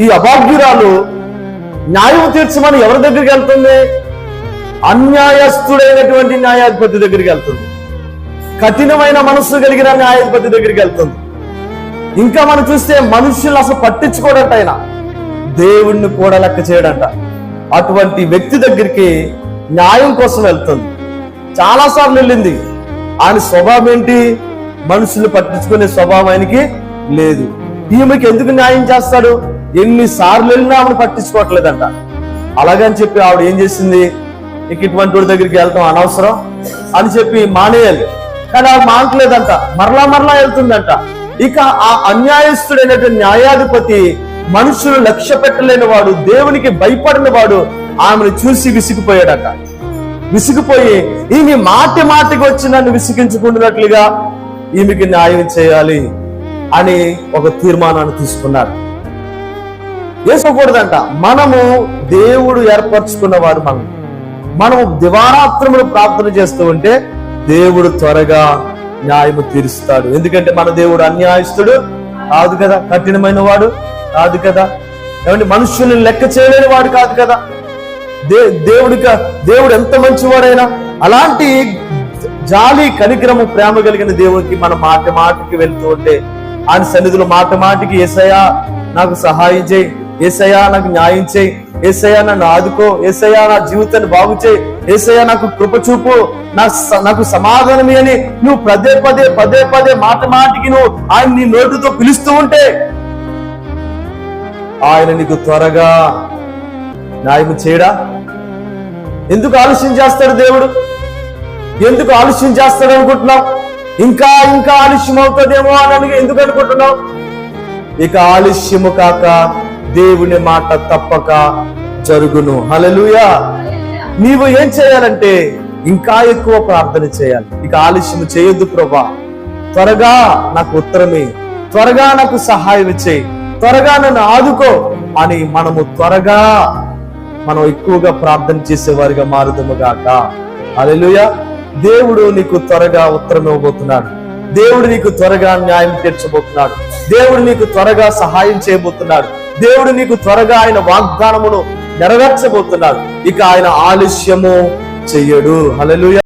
ఈ అభాగ్యురాలు న్యాయం తీర్చమని ఎవరి దగ్గరికి వెళ్తుంది? అన్యాయస్తుడైనటువంటి న్యాయాధిపతి దగ్గరికి వెళ్తుంది. కఠినమైన మనస్సు కలిగిన న్యాయాధిపతి దగ్గరికి వెళ్తుంది. ఇంకా మనం చూస్తే మనుషులు అసలు పట్టించుకోడంట ఆయన. దేవుణ్ణి కూడా లెక్క చేయడంట. అటువంటి వ్యక్తి దగ్గరికి న్యాయం కోసం వెళ్తుంది. చాలా సార్లు వెళ్ళింది. ఆయన స్వభావం ఏంటి? మనుషులు పట్టించుకునే స్వభావం ఆయనకి లేదు. ఈమెకి ఎందుకు న్యాయం చేస్తాడు? ఎన్ని సార్లు వెళ్ళినా ఆవిడ పట్టించుకోవట్లేదంట. అలాగని చెప్పి ఆవిడ ఏం చేసింది? ఇక ఇటువంటి వాడి దగ్గరికి వెళ్తాం అనవసరం అని చెప్పి మానేయాలి. కానీ ఆవిడ మానట్లేదంట. మరలా మరలా వెళ్తుందంట. ఇక ఆ అన్యాయస్తుడైనటువంటి న్యాయాధిపతి మనుషులు లక్ష్య పెట్టలేని వాడు దేవునికి భయపడిన వాడు ఆమెను చూసి విసిగిపోయాడట. విసిగిపోయి ఈమె మాటి మాటికి వచ్చి నన్ను విసిగించుకుంటున్నట్లుగా ఈమెకి న్యాయం చేయాలి అని ఒక తీర్మానాన్ని తీసుకున్నారు. వేసుకోకూడదంట. మనము దేవుడు ఏర్పరచుకున్నవాడు మనం మనము. దివారాత్రములు ప్రార్థన చేస్తూ ఉంటే దేవుడు త్వరగా న్యాయము తీరుస్తాడు. ఎందుకంటే మన దేవుడు అన్యాయస్తుడు. కాదు కదా కఠినమైన వాడు కాదు కదా. ఏమంటే మనుషుల్ని లెక్క చేయలేని వాడు కాదు కదా. దే దేవుడిక దేవుడు ఎంత మంచివాడైనా అలాంటి జాలి కనికరము ప్రేమ కలిగిన దేవుడికి మన మాట మాటకి వెళ్తూ ఉంటే ఆయన సన్నిధిలో మాట మాటికి ఏసయ్యా నాకు సహాయం చేయి. ఏసయా నాకు న్యాయం చేయి. ఏసయా నన్ను ఆదుకో. ఏసయా నా జీవితాన్ని బాగు చేయి. ఏసయా నాకు కృప చూపు. నా నాకు సమాధానమే అని నువ్వు పదే పదే పదే పదే మాట మాటికి నువ్వు ఆయన నీ నోటితో పిలుస్తూ ఉంటే ఆయన నీకు త్వరగా న్యాయం చేయడా? ఎందుకు ఆలస్యం చేస్తాడు దేవుడు? ఎందుకు ఆలస్యం చేస్తాడు అనుకుంటున్నావు? ఇంకా ఇంకా ఆలస్యం అవుతుందేమో అని ఎందుకు అనుకుంటున్నావు? ఇక ఆలస్యము కాక దేవుని మాట తప్పక జరుగును. హలలుయా నీవు ఏం చేయాలంటే ఇంకా ఎక్కువ ప్రార్థన చేయాలి. ఇక ఆలస్యం చేయొద్దు ప్రభా. త్వరగా నాకు ఉత్తరమే. త్వరగా నాకు సహాయం చేయి. త్వరగా నన్ను ఆదుకో అని మనము త్వరగా మనం ఎక్కువగా ప్రార్థన చేసేవారిగా మారుదము గాక. అలెలుయ దేవుడు నీకు త్వరగా ఉత్తరం ఇవ్వబోతున్నాడు. దేవుడు నీకు త్వరగా న్యాయం తీర్చబోతున్నాడు. దేవుడు నీకు త్వరగా సహాయం చేయబోతున్నాడు. దేవుడు నీకు త్వరగా ఆయన వాగ్దానమును నెరవేర్చబోతున్నాడు. ఇక ఆయన ఆలస్యము చెయ్యడు. హలలుయ